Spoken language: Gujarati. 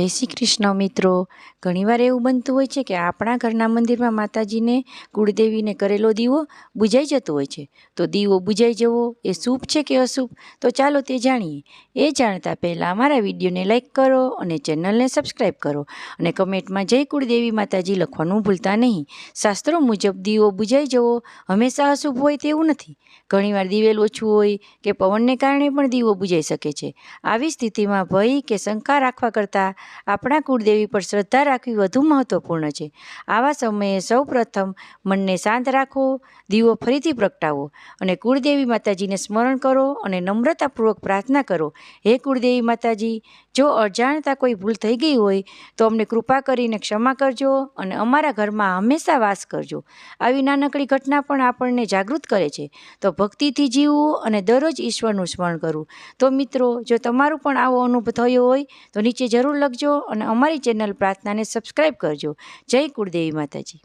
જય શ્રી કૃષ્ણ મિત્રો. ઘણીવાર એવું બનતું હોય છે કે આપણા ઘરના મંદિરમાં માતાજીને કુળદેવીને કરેલો દીવો બુજાઈ જતો હોય છે. તો દીવો બુજાઈ જવો એ શુભ છે કે અશુભ? તો ચાલો તે જાણીએ. એ જાણતા પહેલાં અમારા વિડીયોને લાઇક કરો અને ચેનલને સબસ્ક્રાઈબ કરો અને કમેન્ટમાં જય કુળદેવી માતાજી લખવાનું ભૂલતા નહીં. શાસ્ત્રો મુજબ દીવો બુજાઈ જવો હંમેશા અશુભ હોય તેવું નથી. ઘણીવાર દિવેલ ઓછું હોય કે પવનને કારણે પણ દીવો બુજાઈ શકે છે. આવી સ્થિતિમાં ભય કે શંકા રાખવા કરતાં આપણા કુળદેવી પર શ્રદ્ધા રાખવી વધુ મહત્વપૂર્ણ છે. આવા સમયે સૌ પ્રથમ મનને શાંત રાખો, દીવો ફરીથી પ્રગટાવો અને કુળદેવી માતાજીને સ્મરણ કરો અને નમ્રતાપૂર્વક પ્રાર્થના કરો, હે કુળદેવી માતાજી, જો અજાણતા કોઈ ભૂલ થઈ ગઈ હોય, તો અમને કૃપા કરીને ક્ષમા કરજો અને અમારા ઘરમાં હંમેશા વાસ કરજો. આવી નાનકડી ઘટના પણ આપણને જાગૃત કરે છે. તો ભક્તિથી જીવવું અને દરરોજ ઈશ્વરનું સ્મરણ કરવું તો મિત્રો, જો તમારું પણ આવો અનુભવ થયો હોય, તો નીચે જરૂર લખજો અને અમારી ચેનલ પ્રાર્થનાને સબસ્ક્રાઈબ કરજો. જય કુળદેવી માતાજી.